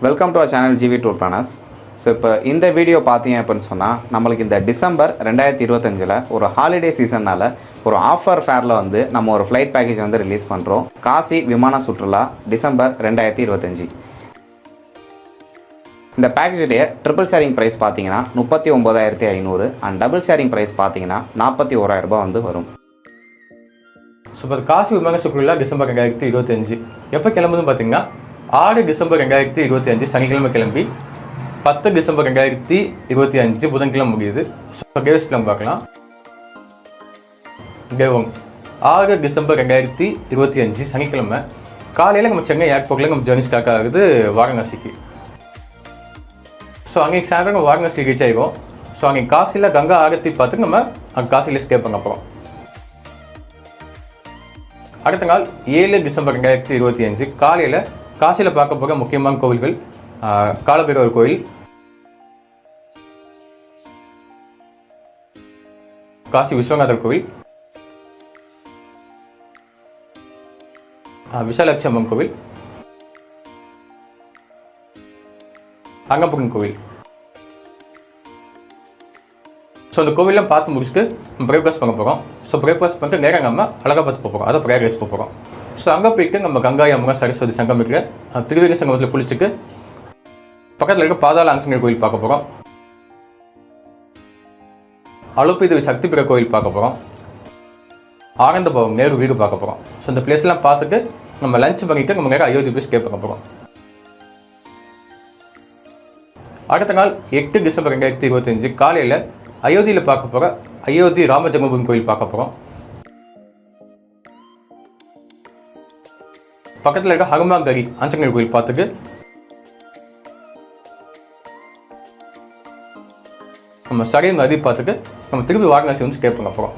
Welcome to our channel GV tour planners so இப்போ இந்த video பார்த்தீங்க அப்படின்னு சொன்னால் நம்மளுக்கு இந்த டிசம்பர் ரெண்டாயிரத்தி இருபத்தஞ்சில் ஒரு ஹாலிடே சீசனால் ஒரு ஆஃபர் ஃபேரில் வந்து நம்ம ஒரு ஃப்ளைட் பேக்கேஜ் வந்து ரிலீஸ் பண்ணுறோம் காசி விமான சுற்றுலா டிசம்பர் ரெண்டாயிரத்தி இருபத்தஞ்சி. இந்த பேக்கேஜுடைய ட்ரிபிள் ஷேரிங் ப்ரைஸ் பார்த்தீங்கன்னா முப்பத்தி ஒம்பதாயிரத்தி ஐநூறு அண்ட் டபுள் ஷேரிங் ப்ரைஸ் பார்த்தீங்கன்னா நாற்பத்தி ஓராயிரம் ரூபாய் வந்து வரும். சூப்பர் காசி விமான சுற்றுலா டிசம்பர் ரெண்டாயிரத்தி இருபத்தஞ்சு. எப்போ கிளம்புதுன்னு பார்த்தீங்கன்னா ஆறு டிசம்பர் ரெண்டாயிரத்தி இருபத்தி அஞ்சு சனிக்கிழமை கிளம்பி பத்து டிசம்பர் ரெண்டாயிரத்தி இருபத்தி அஞ்சு புதன்கிழமை முடியுது. ஸோ கேஸ் பிளான் பார்க்கலாம். தேவம் ஆறு டிசம்பர் ரெண்டாயிரத்தி இருபத்தி அஞ்சு சனிக்கிழமை. காலையில் நம்ம சென்னை ஏர்போர்ட்டில் நம்ம ஜெர்னி ஸ்டார்ட் ஆகுது வாரணாசிக்கு. ஸோ அங்கே சாயந்தரம் வாரணாசி ரீச் ஆகிடும் ஸோ அங்கே காசியில் கங்கா ஆரத்தி பார்த்து நம்ம அங்கே காசியில் ஸ்டே பண்ண போகிறோம் அடுத்த நாள் ஏழு டிசம்பர் ரெண்டாயிரத்தி இருபத்தி அஞ்சு காலையில் காசியில் பார்க்க போகிற முக்கியமான கோவில்கள் காலபைரவர் கோயில் காசி விஸ்வநாதர் கோவில். ஆஹ், விசாலாட்சி அம்மன் கோவில். அங்கப்புகன் கோவில். ஸோ அந்த கோவிலாம் பார்த்து முடிச்சுட்டு பிரேக்ஃபாஸ்ட் பண்ண போகிறோம் ஸோ பிரேக்ஃபாஸ்ட் பண்ணிட்டு நேராக நம்ம அழகாபாத் பார்த்து போகிறோம் அதை பிரயாகேஜ் போக போகிறோம் ஸோ அங்கே போயிட்டு நம்ம கங்கா யமுனா சரஸ்வதி சங்கமிக்கிற திருவேணி சங்கமத்தில் குளிச்சுட்டு பக்கத்தில் இருக்க பாதாள ஆஞ்சநேயர் கோயில் பார்க்க போகிறோம் அலுப்பிதவி சக்தி பிற கோயில் பார்க்க போகிறோம் ஆனந்தபவம் நேரு வீடு பார்க்க போகிறோம் ஸோ இந்த பிளேஸ்லாம் பார்த்துட்டு நம்ம லஞ்ச் பண்ணிட்டு நம்ம நேரம் அயோத்தி போய் ஸ்டே பண்ண போகிறோம் அடுத்த நாள் எட்டு டிசம்பர் ரெண்டாயிரத்தி இருபத்தஞ்சு காலையில் அயோத்தியில் பார்க்க போகிற அயோத்தி ராம ஜென்மபூமி கோயில் பார்க்க போகிறோம் பக்கத்தில் இருக்க ஹனுமான்கரி ஆஞ்சநேயர் கோயில் பார்த்துட்டு. நம்ம சரையு நதி பார்த்துட்டு நம்ம திருப்பி வாரணாசி வந்து ஸ்டே பண்ண போகிறோம்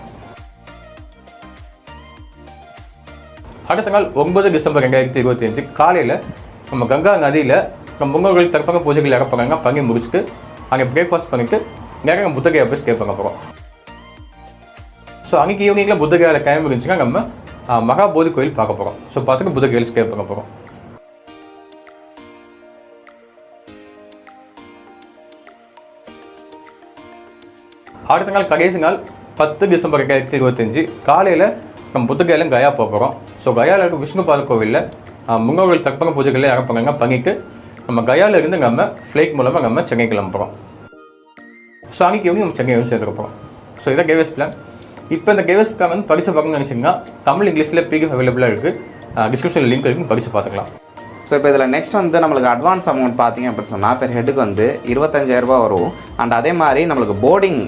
அடுத்த நாள் ஒன்பது டிசம்பர் ரெண்டாயிரத்தி இருபத்தி அஞ்சு காலையில் நம்ம கங்கா நதியில் நம்ம முன்னோர்கள் தற்பங்க பூஜைகள் இறப்பாங்க பண்ணி முடிச்சுட்டு அங்கே பிரேக்ஃபாஸ்ட் பண்ணிட்டு நேரம் நம்ம புத்தகையை போய் ஸ்டே பண்ண போகிறோம் ஸோ அன்றைக்கி ஈவினிங்கில் புத்தகையில் டைம் இருந்துச்சுன்னா நம்ம ஆ, மகாபோதி கோயில் பார்க்க போகிறோம் ஸோ பார்த்துட்டு புத்தகையில் ஸ்டே பார்க்க போகிறோம் அடுத்த நாள் கடைசி நாள் பத்து டிசம்பர் ரெண்டாயிரத்தி இருபத்தஞ்சி காலையில் நம்ம புத்தகையிலும் கயா போக போகிறோம் ஸோ கயாவில் இருக்க விஷ்ணுபாத கோவிலில் முன்னோர்கள் தற்பங்க பூஜைகளில் இறப்பாங்க பங்கிக்கு நம்ம கயாவில் இருந்து நம்ம ஃப்ளைட் மூலமாக நம்ம சென்னை கிளம்புறோம் ஸோ அன்றைக்கி நம்ம சென்னை வந்து சேர்ந்துருப்போம் போகிறோம் ஸோ இதான் கேவிஎஸ் பிளான் இப்போ இந்த கேவஸ் பிளான் வந்து படித்து பார்க்கணும்னு நினச்சிங்கன்னா தமிழ் இங்கிலீஷில் பிடிஎஃப் அவைலபிளாக இருக்குது டிஸ்கிரிப்ஷனில் லிங்க் இருக்குது படித்து பார்த்துக்கலாம். ஸோ இப்போ இதில் நெக்ஸ்ட் வந்து நம்மளுக்கு அட்வான்ஸ் அமௌண்ட் பார்த்தீங்க அப்படின்னு சொன்னால் பெர் ஹெட்டுக்கு வந்து இருபத்தஞ்சாயிரரூபா வரும். அண்ட் அதே மாதிரி நம்மளுக்கு போர்டிங்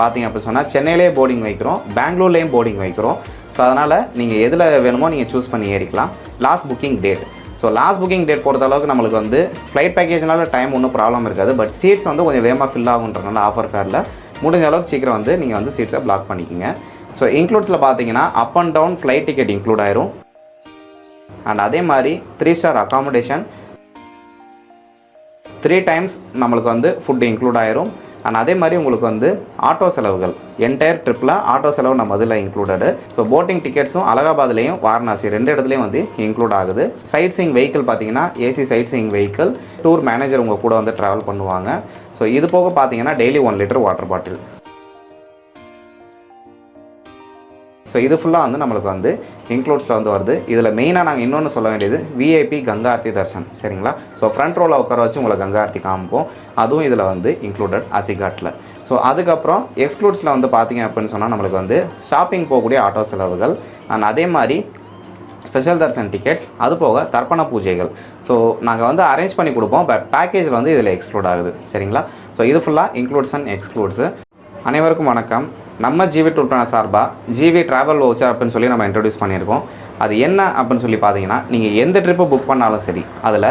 பார்த்தீங்க அப்படின்னு சொன்னால் சென்னையிலேயே போர்டிங் வைக்கிறோம் பெங்களூர்லேயும் போர்டிங் வைக்கிறோம். ஸோ அதனால் நீங்கள் எதில் வேணுமோ நீங்கள் சூஸ் பண்ணி ஏறிக்கலாம். Last booking date so last booking date பொறுத்த அளவுக்கு நம்மளுக்கு வந்து ஃப்ளைட் பேக்கேஜ்னால டைம் ஒன்றும் ப்ராப்ளம் இருக்காது. பட் சீட்ஸ் வந்து கொஞ்சம் வேகமாக ஃபில் ஆகுன்றனால ஆஃபர் ஃபேரில் முடிஞ்ச அளவுக்கு சீக்கிரம் வந்து நீங்கள் வந்து சீட்ஸை பிளாக் பண்ணிக்கோங்க. ஸோ இன்க்ளூட்ஸில் பார்த்தீங்கன்னா up and down flight ticket include ஆயிரும். அண்ட் அதே மாதிரி three star accommodation three times நம்மளுக்கு வந்து ஃபுட் இன்க்ளூட் ஆயிரும். அண்ட் அதே மாதிரி உங்களுக்கு வந்து ஆட்டோ செலவுகள். என்டையர் ட்ரிப்பில் ஆட்டோ செலவு நம்ம அதில் இன்க்ளூடடு ஸோ போட்டிங் டிக்கெட்ஸும் அலகாபாத்லேயும் வாரணாசி ரெண்டு இடத்துலையும் வந்து இன்க்ளூட் ஆகுது. சைட் சீயிங் வெஹிக்கிள் பார்த்தீங்கன்னா AC sightseeing vehicle tour manager உங்கள் கூட வந்து ட்ராவல் பண்ணுவாங்க. ஸோ இது போக பார்த்தீங்கன்னா daily one litre water bottle so இது ஃபுல்லாக வந்து நம்மளுக்கு வந்து இன்க்ளூட்ஸில் வந்து வருது. இதில் மெயினாக நாங்கள் இன்னொன்று சொல்ல வேண்டியது விஐபி கங்கா ஆர்த்தி தர்ஷன் சரிங்களா? ஸோ ஃப்ரண்ட் ரோவில் உட்கார வச்சு உங்களை கங்கா ஆர்த்தி காமிப்போம். அதுவும் இதில் வந்து இன்க்ளூடட் அசிகாட்டில் ஸோ அதுக்கப்புறம் எக்ஸ்க்ளூட்ஸில் வந்து பார்த்தீங்க அப்படின்னு சொன்னால் நம்மளுக்கு வந்து ஷாப்பிங் போகக்கூடிய ஆட்டோ செலவுகள். அண்ட் அதே மாதிரி ஸ்பெஷல் தர்சன் டிக்கெட்ஸ் அது போக தர்ப்பண பூஜைகள். ஸோ நாங்கள் வந்து அரேஞ்ச் பண்ணி கொடுப்போம். பட் பேக்கேஜில் வந்து இதில் எக்ஸ்க்ளூட் ஆகுது சரிங்களா? ஸோ இது ஃபுல்லாக இன்க்ளூட்ஸ் அண்ட் எக்ஸ்க்ளூட்ஸு அனைவருக்கும் வணக்கம். நம்ம ஜிவி டூர்பன சார்பாக ஜிவி ட்ராவல் வவுச்சர் அப்படின்னு சொல்லி நம்ம இன்ட்ரடியூஸ் பண்ணியிருக்கோம். அது என்ன அப்படின்னு சொல்லி பார்த்தீங்கன்னா நீங்கள் எந்த ட்ரிப்பு புக் பண்ணாலும் சரி அதில்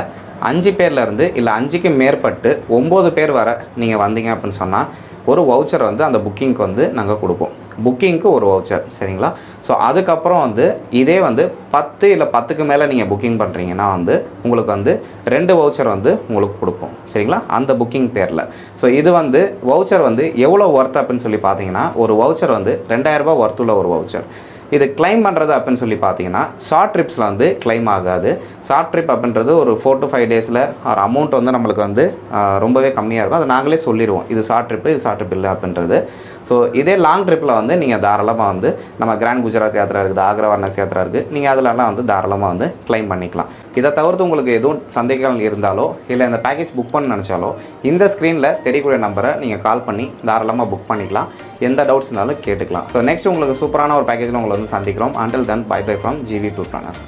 அஞ்சு பேர்லேருந்து இல்லை அஞ்சுக்கு மேற்பட்டு ஒம்பது பேர் வர நீங்கள் வந்தீங்க அப்படின்னு சொன்னால் ஒரு வவுச்சர் வந்து அந்த புக்கிங்க்கு வந்து நாங்கள் கொடுப்போம். புக்கிங்க்கு ஒரு வவுச்சர் சரிங்களா? ஸோ அதுக்கப்புறம் வந்து இதே வந்து பத்து இல்லை பத்துக்கு மேலே நீங்கள் புக்கிங் பண்ணுறீங்கன்னா வந்து உங்களுக்கு வந்து ரெண்டு வவுச்சர் வந்து உங்களுக்கு கொடுப்போம் சரிங்களா? அந்த புக்கிங் பேரில். ஸோ இது வந்து வவுச்சர் வந்து எவ்வளோ ஒர்த் அப்படின்னு சொல்லி பார்த்தீங்கன்னா ஒரு வவுச்சர் வந்து ரெண்டாயிரரூபா ஒர்த்துள்ள ஒரு வவுச்சர் இது கிளைம் பண்ணுறது அப்படின்னு சொல்லி பார்த்தீங்கன்னா ஷார்ட் ட்ரிப்ஸில் வந்து கிளைம் ஆகாது. ஷார்ட் ட்ரிப் அப்படின்றது ஒரு ஃபோர் டு ஃபைவ் டேஸில் ஒரு அமௌண்ட் வந்து நம்மளுக்கு வந்து ரொம்பவே கம்மியாக இருக்கும். அதை நாங்களே சொல்லிடுவோம். இது ஷார்ட் ட்ரிப்பு இது ஷார்ட் ட்ரிப் இல்லை அப்படின்றது. ஸோ இதே லாங் ட்ரிப்பில் வந்து நீங்கள் தாராளமாக வந்து நம்ம கிராண்ட் குஜராத் யாத்திரா இருக்குது ஆக்ரா வர்ணஸ் யாத்திரா இருக்குது நீங்கள் அதிலலாம் வந்து தாராளமாக வந்து கிளைம் பண்ணிக்கலாம். இதை தவிர்த்து உங்களுக்கு எதுவும் சந்தேகங்கள் இருந்தாலோ இல்லை இந்த பேக்கேஜ் புக் பண்ண நினச்சாலோ இந்த ஸ்க்ரீனில் தெரியக்கூடிய நம்பரை நீங்கள் கால் பண்ணி தாராளமாக புக் பண்ணிக்கலாம். எந்த டவுட்ஸ் இருந்தாலும் கேட்டுக்கலாம். ஸோ நெக்ஸ்ட் உங்களுக்கு சூப்பரான ஒரு பேக்கேஜில் உங்களை வந்து சந்திக்கிறோம். Until then bye bye from GV tour planners